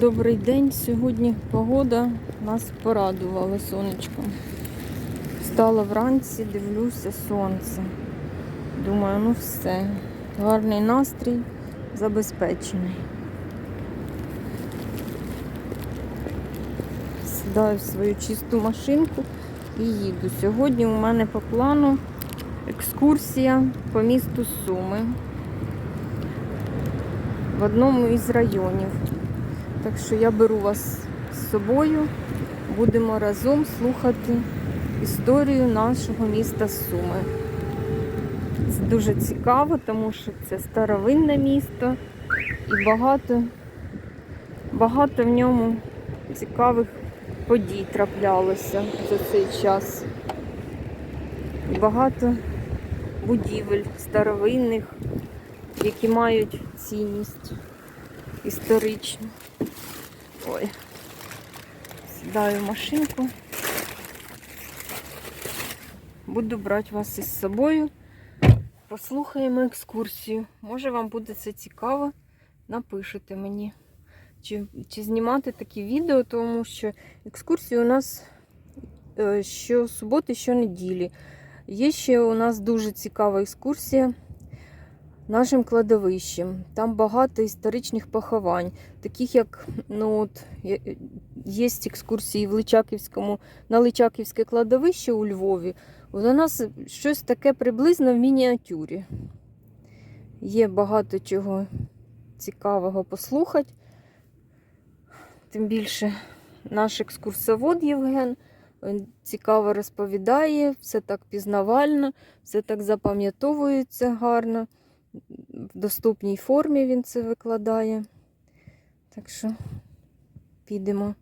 Добрий день. Сьогодні погода нас порадувала сонечком. Встала вранці, дивлюся сонце. Думаю, ну все. Гарний настрій забезпечений. Сідаю в свою чисту машинку і їду. Сьогодні у мене по плану екскурсія по місту Суми в одному із районів. Так що я беру вас з собою, будемо разом слухати історію нашого міста Суми. Це дуже цікаво, тому що це старовинне місто і багато, багато в ньому цікавих подій траплялося за цей час. І багато будівель старовинних, які мають цінність історичну. Ой, сідаю в машинку. Буду брати вас із собою. Послухаємо екскурсію. Може вам буде це цікаво. Напишете мені. Чи, чи знімати такі відео, тому що екскурсії у нас е, щосуботи, щонеділі. Є ще у нас дуже цікава екскурсія нашим кладовищем. Там багато історичних поховань, таких як ну, от, є- екскурсії в Личаківському, на Личаківське кладовище у Львові. От у нас щось таке приблизно в мініатюрі. Є багато чого цікавого послухати. Тим більше наш екскурсовод Євген він цікаво розповідає, все так пізнавально, все так запам'ятовується гарно в доступній формі він це викладає. Так що підемо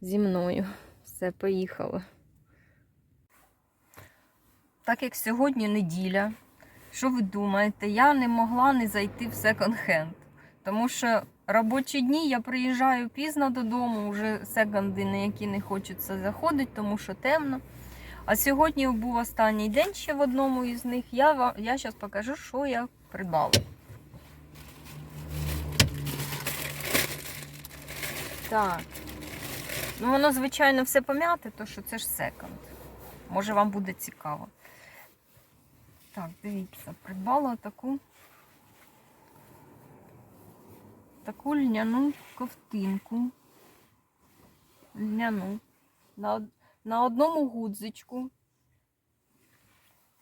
зі мною. Все, поїхали. Так як сьогодні неділя, що ви думаєте, я не могла не зайти в секонд-хенд. Тому що робочі дні я приїжджаю пізно додому, вже секонди, на які не хочеться заходити, тому що темно. А сьогодні був останній день ще в одному із них. Я, я зараз покажу, що я придбала. Так. Ну, воно, звичайно, все пом'яте, то що це ж секонд. Може, вам буде цікаво. Так, дивіться, придбала таку таку льняну ковтинку. Льняну. На, на одному гудзичку.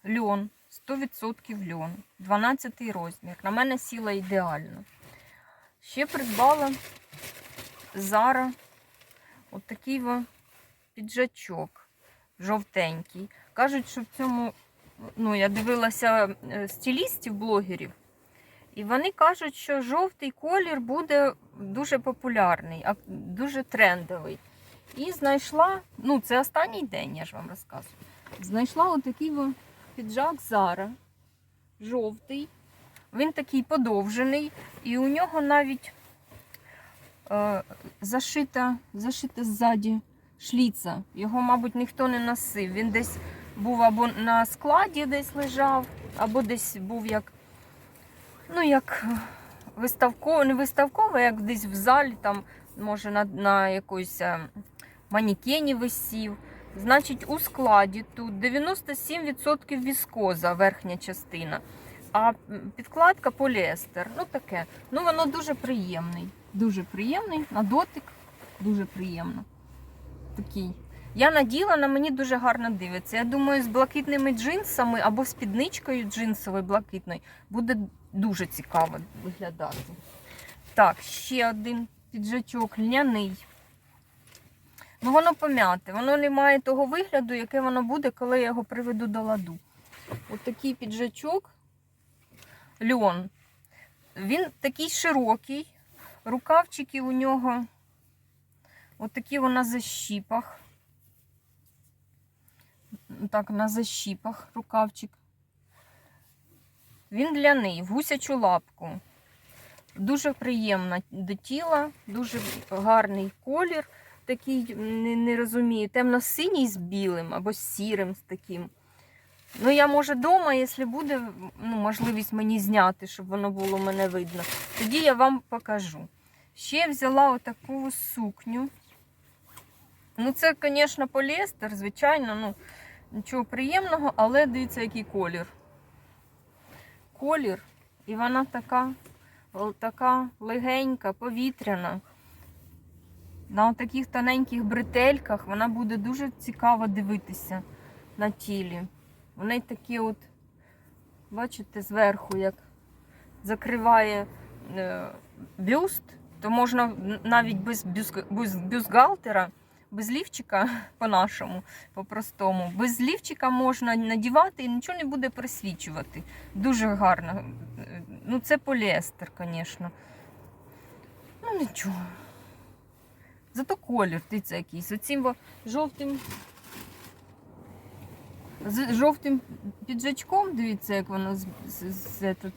Льон. 100% льон. 12 розмір. На мене сіла ідеально. Ще придбала Зара отакий во піджачок жовтенький. Кажуть, що в цьому, ну, я дивилася е, стилістів, блогерів, і вони кажуть, що жовтий колір буде дуже популярний, а дуже трендовий. І знайшла, ну, це останній день, я ж вам розказую. Знайшла отакий во піджак Зара, жовтий. Він такий подовжений, і у нього навіть е, зашита, зашита ззаді шліца. Його, мабуть, ніхто не носив. Він десь був або на складі десь лежав, або десь був як, ну, як виставковий, не виставковий, як десь в залі, там, може, на, на якоїсь е, манікені висів. Значить, у складі тут 97% віскоза, верхня частина, а підкладка поліестер. Ну таке. Ну воно дуже приємний. Дуже приємний на дотик. Дуже приємно. Такий. Я наділа, на мені дуже гарно дивиться. Я думаю, з блакитними джинсами або спідничкою джинсовою блакитною буде дуже цікаво виглядати. Так, ще один піджачок льняний. Ну, воно пом'яте, воно не має того вигляду, яке воно буде, коли я його приведу до ладу. От такий піджачок, льон. Він такий широкий, рукавчики у нього от такі на защіпах. Так, на защіпах рукавчик. Він ляний, в гусячу лапку. Дуже приємна до тіла, дуже гарний колір такий, не, не розумію, темно-синій з білим або з сірим з таким. Ну, я може вдома, якщо буде ну, можливість мені зняти, щоб воно було мене видно, тоді я вам покажу. Ще взяла отаку сукню. Ну, це, звісно, поліестер, звичайно, ну, нічого приємного, але дивіться, який колір. Колір, і вона така, така легенька, повітряна. На таких тоненьких бретельках вона буде дуже цікаво дивитися на тілі. Вони такі от, бачите, зверху, як закриває е, бюст, то можна навіть без, бюстгальтера, без лівчика по-нашому, по-простому, без лівчика можна надівати і нічого не буде присвічувати. Дуже гарно. Е, Ну, це поліестер, звісно. Ну, нічого. Зато колір, дивіться якийсь. Оцим во- жовтим. З жовтим піджачком, дивіться, як воно з, з, з, этот,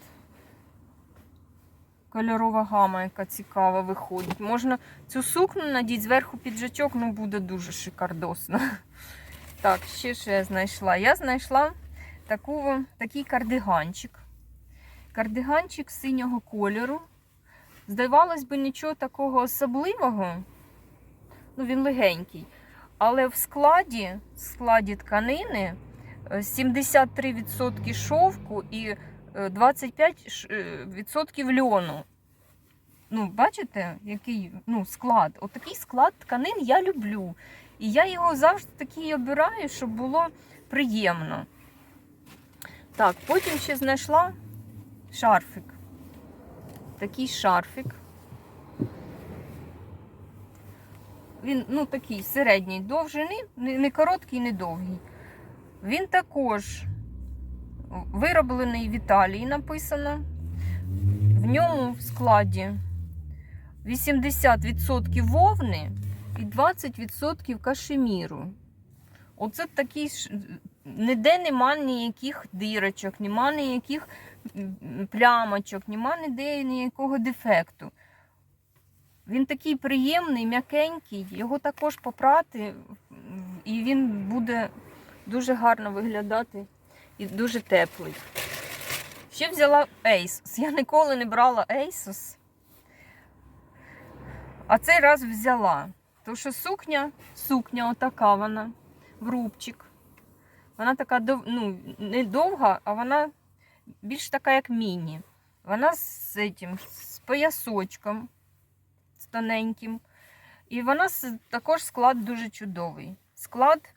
кольорова гама, яка цікава виходить. Можна цю сукню надіти зверху піджачок, ну буде дуже шикардосно. Так, ще що я знайшла. Я знайшла таку, такий кардиганчик. Кардиганчик синього кольору. Здавалось би, нічого такого особливого. Ну, він легенький. Але в складі, в складі тканини е, 73% шовку і е, 25% льону. Ну, бачите, який ну, склад? Отакий склад тканин я люблю. І я його завжди такий обираю, щоб було приємно. Так, потім ще знайшла шарфик. Такий шарфик. Він ну, такий середній довжини, не короткий, не довгий. Він також вироблений в Італії, написано. В ньому в складі 80% вовни і 20% кашеміру. Оце такий ж. Ніде нема ніяких дирочок, нема ніяких плямочок, нема ніде ніякого дефекту. Він такий приємний, м'якенький, його також попрати, і він буде дуже гарно виглядати і дуже теплий. Ще взяла Asus. Я ніколи не брала Asus. А цей раз взяла. Тому що сукня, сукня отака вона, в рубчик. Вона така ну, не довга, а вона більш така, як міні. Вона з, цим, з поясочком, тоненьким. І вона також склад дуже чудовий. Склад,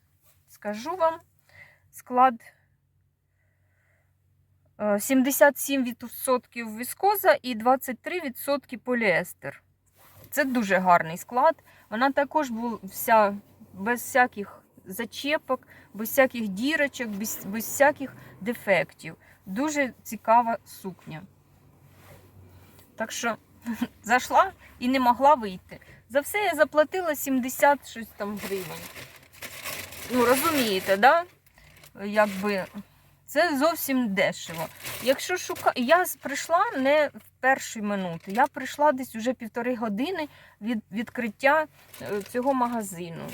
скажу вам, склад е, 77% віскоза і 23% поліестер. Це дуже гарний склад. Вона також була вся без всяких зачепок, без всяких дірочок, без, без всяких дефектів. Дуже цікава сукня. Так що зайшла і не могла вийти. За все я заплатила 70 щось там гривень. Ну, розумієте, да? Якби це зовсім дешево. Якщо шука... Я прийшла не в перші минути, я прийшла десь уже півтори години від відкриття е, цього магазину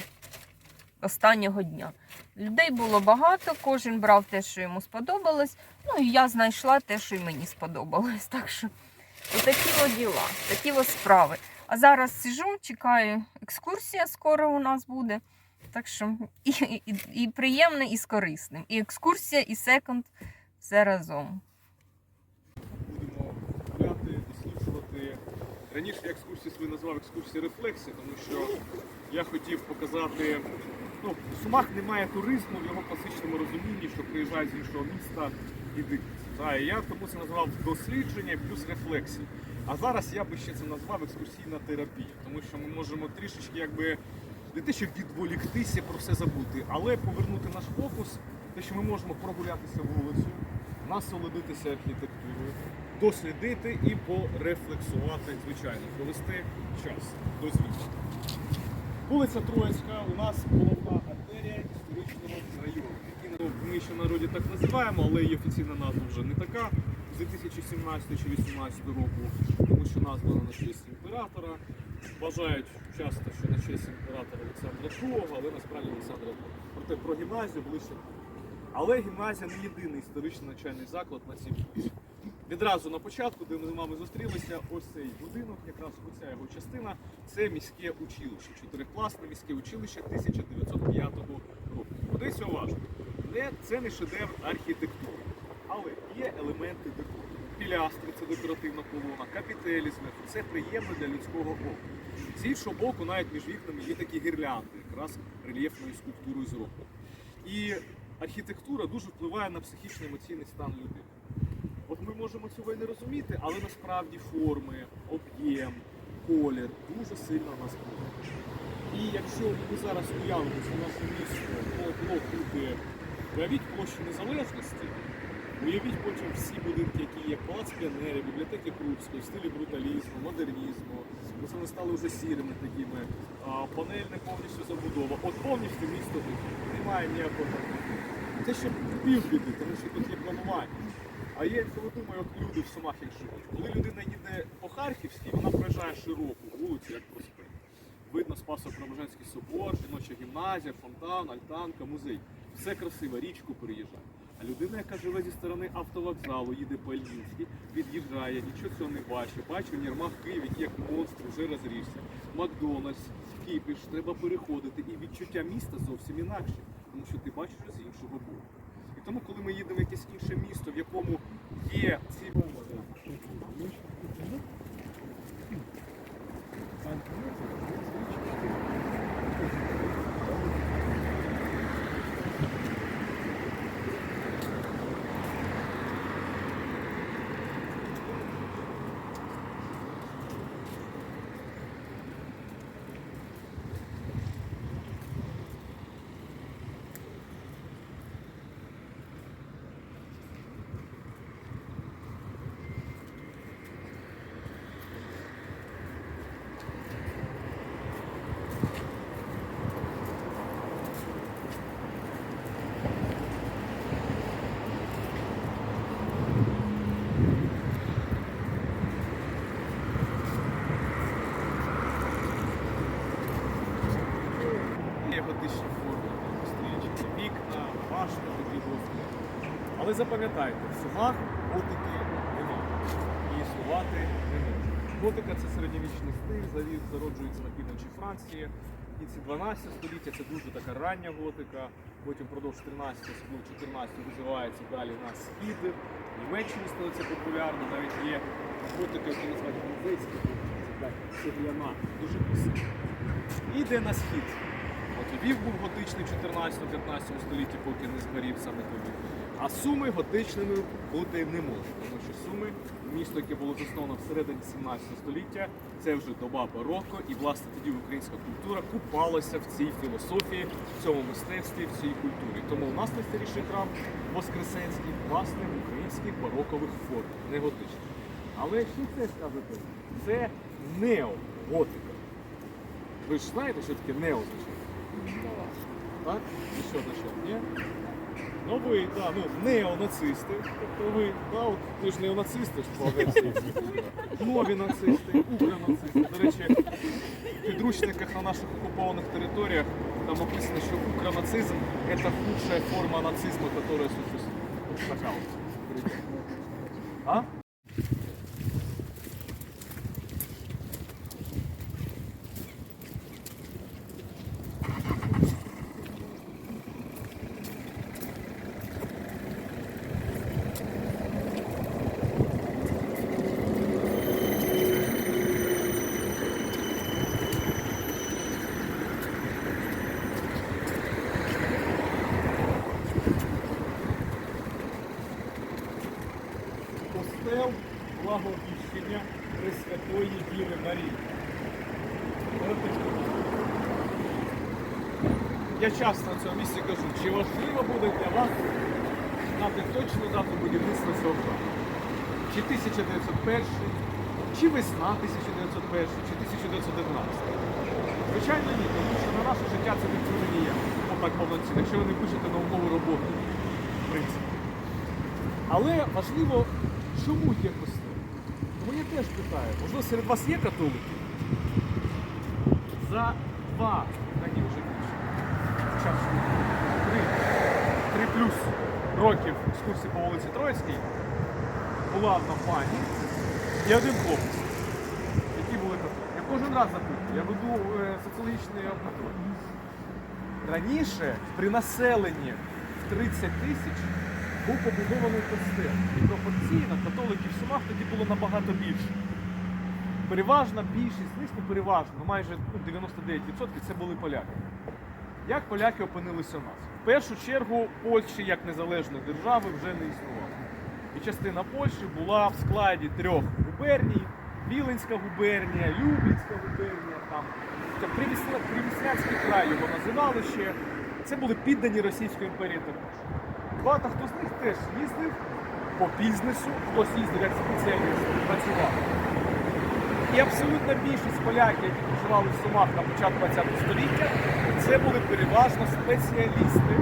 останнього дня. Людей було багато, кожен брав те, що йому сподобалось. Ну і я знайшла те, що й мені сподобалось. Так що отакі от діла, такі от справи. А зараз сижу, чекаю, екскурсія скоро у нас буде. Так що і, і, і приємне, і з корисним. І екскурсія, і секонд все разом. будемо гуляти, досліджувати. Раніше я екскурсію свою назвав екскурсії рефлексії, тому що я хотів показати. Ну, в Сумах немає туризму в його класичному розумінні, що приїжджають з іншого міста і дивляться. Та, і я тому це назвав дослідження плюс рефлексії. А зараз я би ще це назвав екскурсійна терапія, тому що ми можемо трішечки якби не те, щоб відволіктися, про все забути, але повернути наш фокус, те, що ми можемо прогулятися вулицею, насолодитися архітектурою, дослідити і порефлексувати, звичайно, провести час до звіту. Вулиця Троїцька у нас району. Ми ще в народі так називаємо, але її офіційна назва вже не така з 2017 чи 2018 року, тому що названа на честь імператора. Вважають часто, що на честь імператора Олександра II, але насправді Олександра Проте про гімназію ближче. Але гімназія не єдиний історичний навчальний заклад на цій вулиці. Відразу на початку, де ми з вами зустрілися, ось цей будинок, якраз оця його частина, це міське училище, чотирикласне міське училище 1905 року. Подивіться уважно, не, це не шедевр архітектури, але є елементи декору. Пілястри це декоративна колона, капітелі зверху. Це приємно для людського ока. З іншого боку, навіть між вікнами є такі гірлянди, якраз рельєфною скульптурою зроблені. І архітектура дуже впливає на психічний емоційний стан людини. От ми можемо цього і не розуміти, але насправді форми, об'єм, колір дуже сильно нас впливають. І якщо ми зараз уявимо, що наше місто могло бути, уявіть площу незалежності, уявіть потім всі будинки, які є палац піонерів, бібліотеки Крупської, в стилі бруталізму, модернізму, бо вони стали вже сірими такими, а, панельне повністю забудова. От повністю місто таке, немає ніякого. Це ще півбіди, тому що тут є планування. А є, коли думаю, от люди в Сумах як живуть. Коли людина їде по Харківській, вона проїжджає широку вулицю, як проспект. Видно Спасо Преображенський собор, жіноча гімназія, фонтан, альтанка, музей. Все красиво, річку переїжджає. А людина, яка живе зі сторони автовокзалу, їде по Ільїнській, від'їжджає, нічого цього не бачить. Бачить Нірмах Київ, який як монстр вже розрісся. Макдональдс, Кіпіш, треба переходити. І відчуття міста зовсім інакше, тому що ти бачиш з іншого боку. І тому, коли ми їдемо в якесь інше місто, в якому є ці є готичні форми, стрічки, вікна, башти такі гості. Але запам'ятайте, в Сумах готики немає. І існувати не може. Готика це середньовічний стиль, завів зароджується на півночі Франції. І це 12 століття, це дуже така рання готика. Потім впродовж 13 особливо 14 розвивається далі на схід. В Німеччині це популярно, навіть є готика, яку називають готика, це цегляна, дуже красива. І йде на схід. От Львів був готичний в 14-15 столітті, поки не згорів саме тоді. А Суми готичними бути не можуть, тому що Суми місто, яке було засновано всередині 17 століття, це вже доба бароко, і власне тоді українська культура купалася в цій філософії, в цьому мистецтві, в цій культурі. Тому у нас найстаріший храм Воскресенський, власне, в українських барокових форм, не готичних. Але що це скажете? Це неоготика. Ви ж знаєте, що таке нео? Так? І що означає? Ні? Ну ви, да, ну, неонацисти. Тобто ви, да, от, ви ж неонацисти ж по версії. Нові нацисти, укронацисти. До речі, в підручниках на наших окупованих територіях там описано, що укронацизм – це худшая форма нацизму, яка существует. Така от. А? На кажу, чи важливо буде для вас знати точну дату будівництва цього храму? Чи 1901, чи весна 1901, чи 1911? Звичайно, ні, тому що на наше життя це не вплине ніяк. Отак повноцінно, якщо ви не пишете наукову роботу, в принципі. Але важливо, чому є костел? Тому я теж питаю, можливо, серед вас є католики? За два, та ні, вже три, три плюс років екскурсії по вулиці Троїцькій була одна пані і один хлопець, які були католики. Я кожен раз запитую, я веду е, соціологічне опитування. Раніше при населенні в 30 тисяч був побудований костел. І пропорційно католиків Сумах тоді було набагато більше. Переважна більшість з переважно, майже ну, 99% це були поляки. Як поляки опинилися у нас? В першу чергу Польщі як незалежної держави вже не існувало. І частина Польщі була в складі трьох губерній: Віленська губернія, Любінська губернія, там це край його називали ще. Це були піддані Російської імперії також. Багато хто з них теж їздив по бізнесу, хтось їздив як спеціаліст, працював. І абсолютна більшість поляків, які проживали в Сумах на початку ХХ століття, це були переважно спеціалісти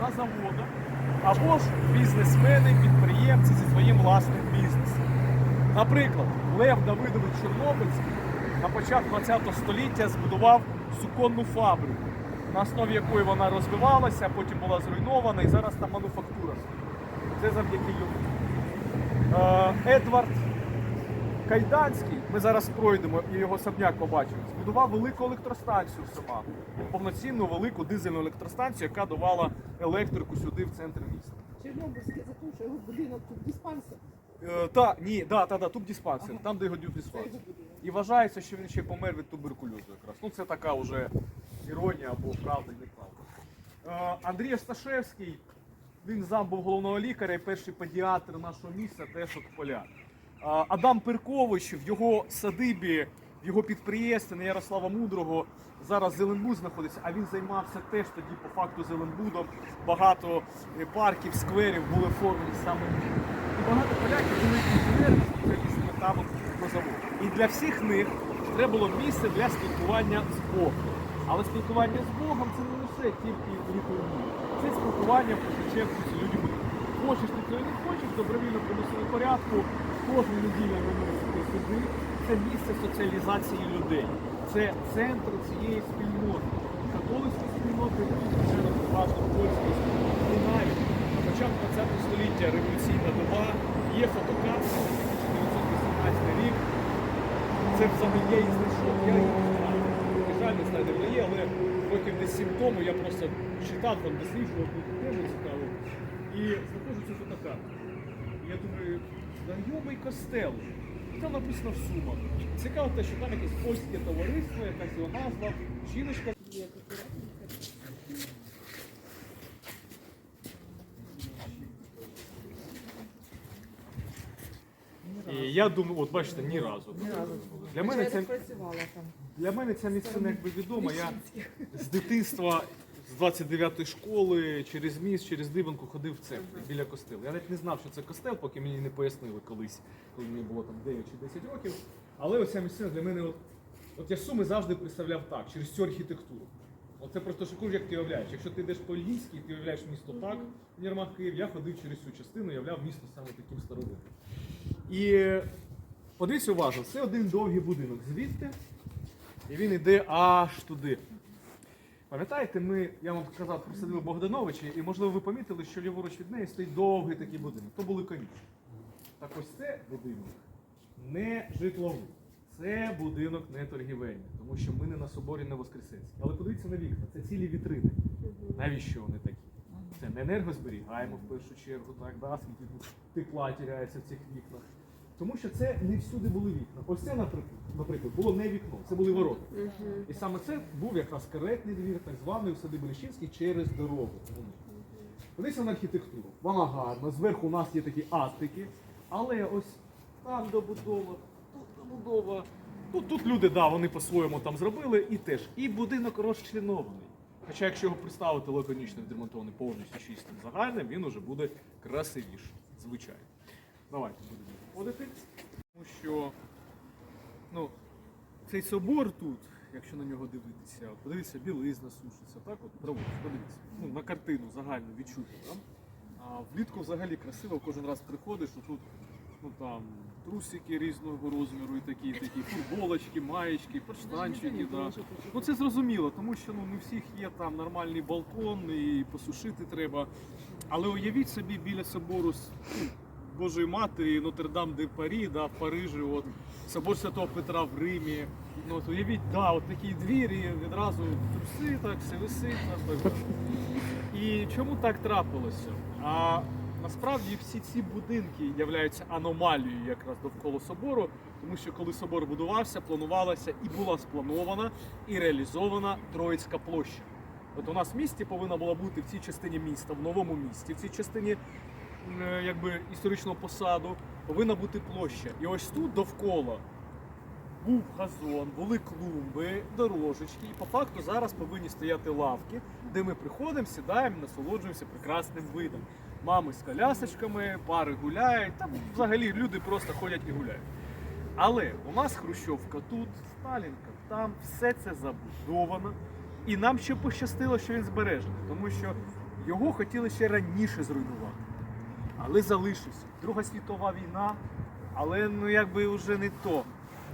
на заводах або ж бізнесмени, підприємці зі своїм власним бізнесом. Наприклад, Лев Давидович Чорнобильський на початку ХХ століття збудував суконну фабрику, на основі якої вона розвивалася, потім була зруйнована і зараз там мануфактура. Це завдяки йому. Е, Едвард Кайданський, ми зараз пройдемо і його особняк побачимо, збудував велику електростанцію в Сумах. Повноцінну велику дизельну електростанцію, яка давала електрику сюди в центр міста. Чорнобильське за те, його будинок тут диспансер. Е, та, ні, да, та, да, тут диспансер, Ага. там, де його диспансер. І вважається, що він ще помер від туберкульозу якраз. Ну це така вже іронія або правда і неправда. Е, Андрій Осташевський, він зам був головного лікаря і перший педіатр нашого міста, теж от поляк. Адам Перкович в його садибі, в його підприємстві на Ярослава Мудрого зараз Зеленбуд знаходиться, а він займався теж тоді по факту Зеленбудом. Багато е, парків, скверів були оформлені саме. І багато поляків були інженерами, спеціалістами там по заводу. І для всіх них треба було місце для спілкування з Богом. Але спілкування з Богом це не лише тільки літургія. Це спілкування першу з людьми. Хочеш ти цього не хочеш, добровільно приносили порядку, кожну неділю виносити сюди. Це місце соціалізації людей. Це центр цієї спільноти. Католицької спільноти, вже переважно польської спільноти. Навіть на початку ХХ століття революційна доба є фотокартка 1918 рік. Це взагалі я їх знайшов, я їх не жаль, не знаю, де вона є, але років десь сім тому я просто читав, там досліджував цю тему цікаву. І знаходжу цю фотокартку. Знайомий костел. І Там написано в Сумах. Цікаво те, що там якесь польське товариство, якась його назва, жіночка. І я думаю, от бачите, ні разу. Для мене це працювала там. Для мене ця місцина якби відома. Я з дитинства, з 29-ї школи, через міст, через Диванку ходив в церкву біля костелу. Я навіть не знав, що це костел, поки мені не пояснили колись, коли мені було там 9 чи 10 років. Але оця місцина для мене, от, от я суми завжди представляв так, через цю архітектуру. Оце просто шокуєш, як ти уявляєш. Якщо ти йдеш по Львівській, ти уявляєш місто так, в Нірмах Київ, я ходив через цю частину, уявляв місто саме таким старовинним. І подивіться уважно, це один довгий будинок звідти. І він йде аж туди. Пам'ятаєте, ми, я вам казав, присадили Богдановича, і можливо ви помітили, що ліворуч від неї стоїть довгий такий будинок. То були конюшні. Так ось це будинок не житловий. Це будинок не торгівельний, тому що ми не на соборі на Воскресенській. Але подивіться на вікна, це цілі вітрини. Навіщо вони такі? Це не енергозберігаємо в першу чергу, так, да, скільки тепла тіряється в цих вікнах. Тому що це не всюди були вікна. Ось це, наприклад, наприклад, було не вікно, це були ворота. І саме це був якраз каретний двір, так званий у сади Берещинський через дорогу. Подивіться на архітектуру. Вона гарна. Зверху у нас є такі аттики, але ось там добудова, тут добудова. Ну, тут люди, да, вони по-своєму там зробили і теж. І будинок розчленований. Хоча, якщо його представити лаконічно відремонтований повністю чистим загальним, він уже буде красивіший, звичайно. Давайте будемо виходити. Тому що ну, цей собор тут, якщо на нього дивитися, подивіться, білизна сушиться, так от, праворуч, подивіться. Ну, на картину загально відчути. Да? А влітку взагалі красиво, кожен раз приходиш, тут ну, там, трусики різного розміру і такі, і такі, футболочки, маєчки, подштанчики. Да. Ну це зрозуміло, тому що ну, не всіх є там нормальний балкон і посушити треба. Але уявіть собі біля собору ну, Божої Матері, Нотр-Дам де Парі, да, в Парижі, от, собор Святого Петра в Римі. Ну, от, уявіть, да, от такий двір і відразу труси, так, все висить. І чому так трапилося? А насправді всі ці будинки являються аномалією якраз довкола собору, тому що коли собор будувався, планувалася і була спланована і реалізована Троїцька площа. От у нас в місті повинна була бути в цій частині міста, в новому місті, в цій частині якби історичного посаду повинна бути площа. І ось тут довкола був газон, були клумби, дорожечки. І по факту зараз повинні стояти лавки, де ми приходимо, сідаємо, насолоджуємося прекрасним видом. Мами з колясочками, пари гуляють, там взагалі люди просто ходять і гуляють. Але у нас Хрущовка тут, Сталінка, там все це забудовано. І нам ще пощастило, що він збережений, тому що його хотіли ще раніше зруйнувати. Але залишився. Друга світова війна, але ну якби вже не то.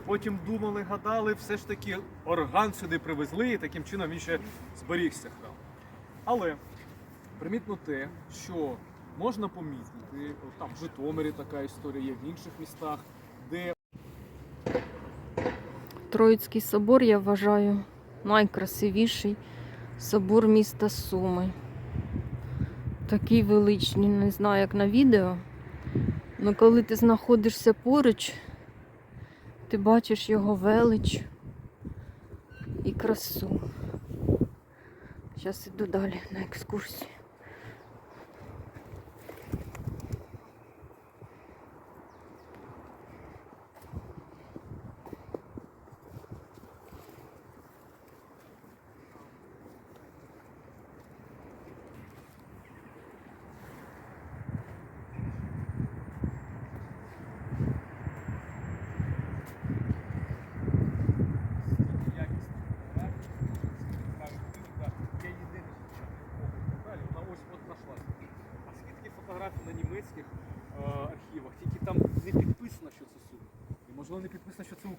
Потім думали, гадали, все ж таки орган сюди привезли, і таким чином він ще зберігся храм. Але примітно те, що можна помітити, от там в Житомирі така історія є, в інших містах, де Троїцький собор, я вважаю, найкрасивіший собор міста Суми. Такий величний, не знаю, як на відео. Але коли ти знаходишся поруч, ти бачиш його велич і красу. Зараз іду далі на екскурсію. якісна фотографія, цікавий будинок, да. Я єдиний звичайний далі, вона ось от нашлася. А скільки фотографій на німецьких е, архівах, тільки там не підписано, що це Суми. І можливо не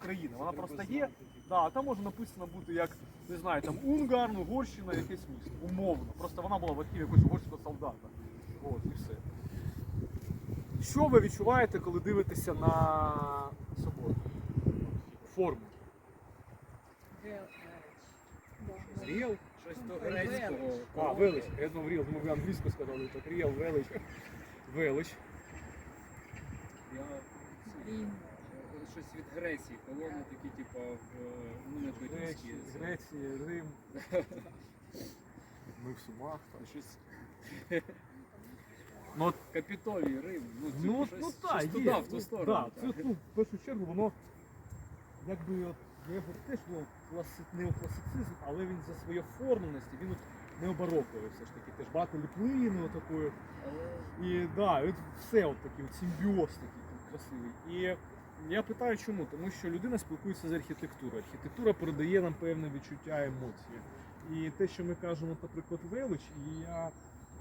Україна. Вона просто є. Да, а там може написано бути як, не знаю, там Унгарн, Угорщина, якесь місто. Умовно. Просто вона була в архіві якогось угорського солдата. От, і все. Що ви відчуваєте, коли дивитеся на собор? Форму. Ріл? Щось до грецького. А, велич. Я думав ріл, ви англійську сказали, так ріл, велич. Велич. Я. щось від Греції, колони такі, типу, в ну не турецькі. Греція, Греція, Рим. Ми в Сумах. там. Щось Ну, от, Капітолій, Рим. Ну, типу, ну, щось, ну щось так, туди, є. в ту Ну, сторону. да, так. Це, ну, в першу чергу воно якби от, я б теж було класи, неокласицизм, але він за своє оформленості, він от необароковий все ж таки. Теж багато ліплини отакої. Але І да, от все от такий от симбіоз такий красивий. І я питаю, чому? Тому що людина спілкується з архітектурою. Архітектура передає нам певне відчуття емоції. І те, що ми кажемо, наприклад, велич, і я.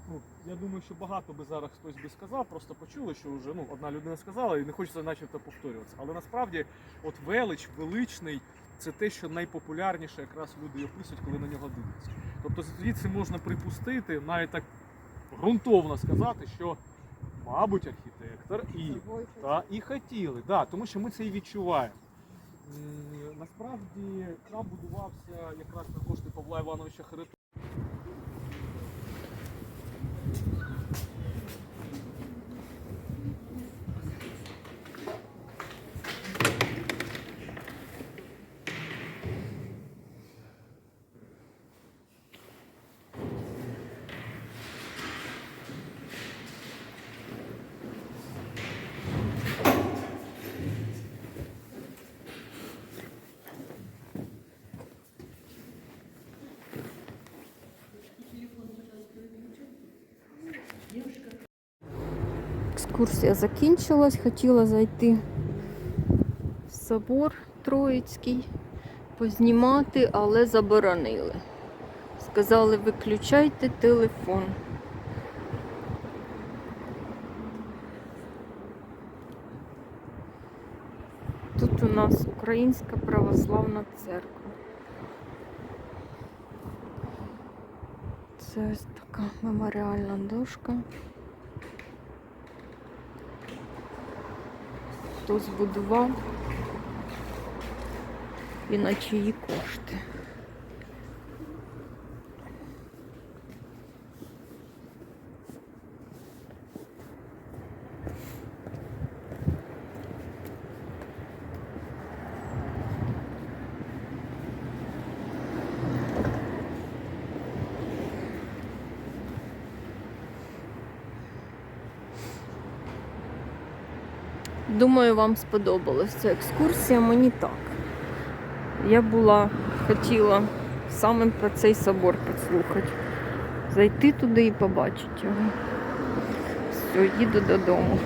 Ну, я думаю, що багато би зараз хтось би сказав, просто почули, що вже ну, одна людина сказала, і не хочеться начебто повторюватися. Але насправді, от велич, величний, це те, що найпопулярніше якраз люди описують, коли на нього дивляться. Тобто звідси можна припустити, навіть так ґрунтовно сказати, що, мабуть, архітектор і, та, і хотіли, да, тому що ми це і відчуваємо. Насправді храм будувався якраз на кошти Павла Івановича Харитона. Екскурсія закінчилась, хотіла зайти в собор Троїцький, познімати, але заборонили. Сказали, виключайте телефон. Тут у нас Українська православна церква. Це ось така меморіальна дошка. Хто збудував і на чиї кошти. Думаю, вам сподобалась ця екскурсія. Мені так. Я була, хотіла саме про цей собор послухати. Зайти туди і побачити його. Все, їду додому.